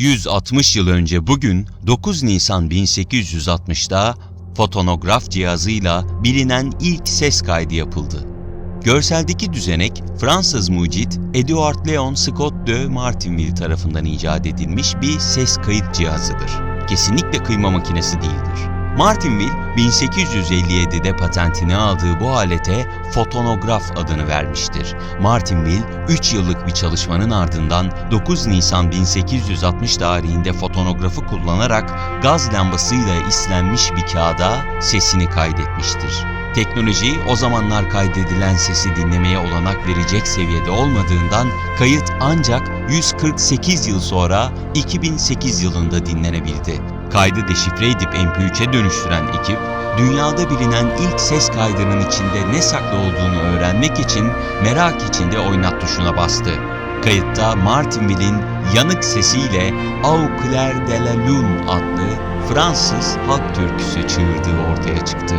160 yıl önce bugün 9 Nisan 1860'da fotonograf cihazıyla bilinen ilk ses kaydı yapıldı. Görseldeki düzenek Fransız mucit Edouard Leon Scott de Martinville tarafından icat edilmiş bir ses kayıt cihazıdır. Kesinlikle kıyma makinesi değildir. Martinville 1857'de patentini aldığı bu alete fotonograf adını vermiştir. Martinville 3 yıllık bir çalışmanın ardından 9 Nisan 1860 tarihinde fotonografı kullanarak gaz lambasıyla islenmiş bir kağıda sesini kaydetmiştir. Teknoloji o zamanlar kaydedilen sesi dinlemeye olanak verecek seviyede olmadığından kayıt ancak 148 yıl sonra 2008 yılında dinlenebildi. Kaydı deşifre edip MP3'e dönüştüren ekip, dünyada bilinen ilk ses kaydının içinde ne saklı olduğunu öğrenmek için merak içinde oynat tuşuna bastı. Kayıtta Martinville'in yanık sesiyle Au clair de la lune adlı Fransız halk türküsü çığırdığı ortaya çıktı.